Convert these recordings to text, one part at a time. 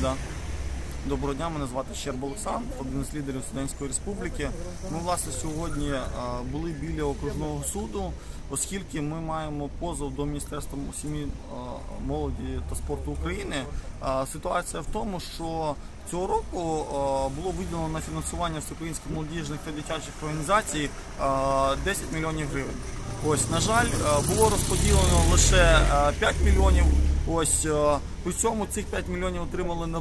Да. Доброго дня, мене звати Щерба Олександр, один з лідерів Студентської республіки. Ми власне сьогодні були біля окружного суду, оскільки ми маємо позов до Міністерства сім'ї, молоді та спорту України. Ситуація в тому, що цього року було виділено на фінансування всеукраїнських молодіжних та дитячих організацій а, 10 мільйонів гривень. Ось, на жаль, було розподілено лише а, 5 мільйонів. Ось е, при цьому цих 5 мільйонів отримали е,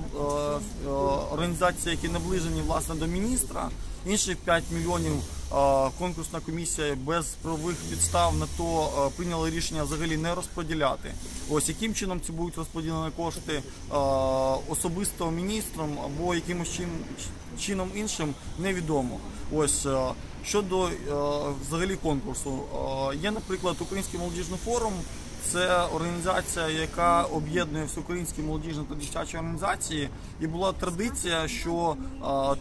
е, організації, які наближені власне до міністра. Інших 5 мільйонів конкурсна комісія без правових підстав на то прийняла рішення взагалі не розподіляти. Ось яким чином ці будуть розподілені кошти особисто міністром або якимось чин, чином іншим, невідомо. Ось щодо взагалі конкурсу, є, наприклад, Український молодіжний форум. Це організація, яка об'єднує всеукраїнські молодіжні та дитячі організації, і була традиція, що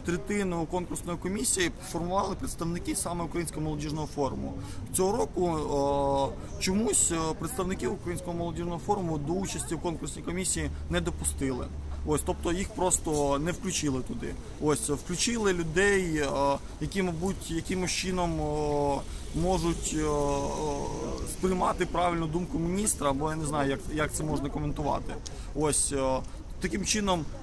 третину конкурсної комісії формували представники саме Українського молодіжного форуму. Цього року а, чомусь а, представників Українського молодіжного форуму до участі в конкурсній комісії не допустили. Ось, тобто їх просто не включили туди. Ось включили людей, е, які, мабуть, якимось чином е, можуть е, е, сприймати правильну думку міністра, або я не знаю, як, як це можна коментувати. Ось е, таким чином е,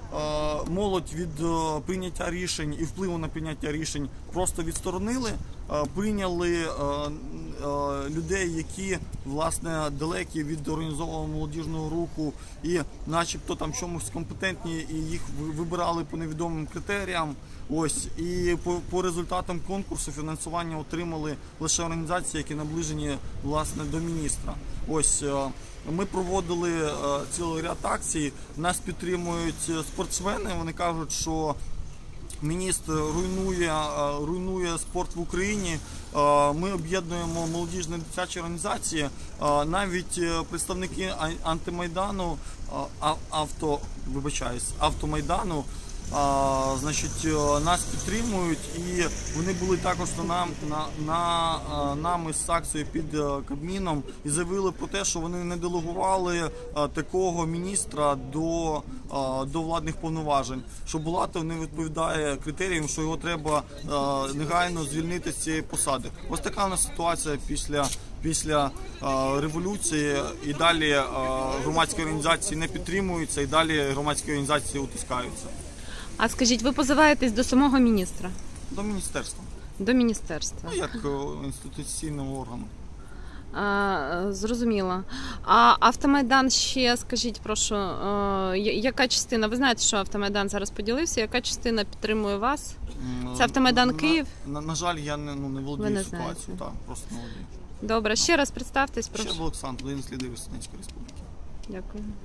молодь від е, прийняття рішень і впливу на прийняття рішень просто відсторонили, е, прийняли е, е, людей, які власне далекі від організованого молодіжного руху і, начебто, там чомусь компетентні, і їх вибирали по невідомим критеріям. Ось і по, по результатам конкурсу фінансування отримали лише організації, які наближені власне до міністра. Ось е, ми проводили е, цілий ряд акцій. Нас підтримують е, спортсмени. Вони кажуть, що міністр руйнує, е, руйнує спорт в Україні. Е, Ми об'єднуємо молодіжні дитячі організації. Е, Навіть представники антимайдану, авто, вибачаюсь, автомайдану. А, значить, е, нас підтримують, і вони були також на на, на е, нами з акцією під е, Кабміном і заявили про те, що вони не делегували такого міністра до, до владних повноважень. Що Булатов не відповідає критеріям, що його треба негайно звільнити з цієї посади. Ось така у нас ситуація після. Після е, революції і далі е, громадські організації не підтримуються, і далі громадські організації утискаються А скажіть, ви позиваєтесь до самого міністра, до міністерства. до міністерства? Ну, як е, інституційного органу. А, зрозуміло. А автомайдан ще скажіть, прошу, е, я- яка частина? Ви знаєте, що автомайдан зараз поділився? Яка частина підтримує вас? М, Це Автомайдан на- Київ? На, на жаль, я не, ну, не володію Ви не ситуацією. Так, просто не володію. Добре, ще раз представтесь, прошу. Ще прошу. Олександр, один з лідерів Студентської республіки. Дякую.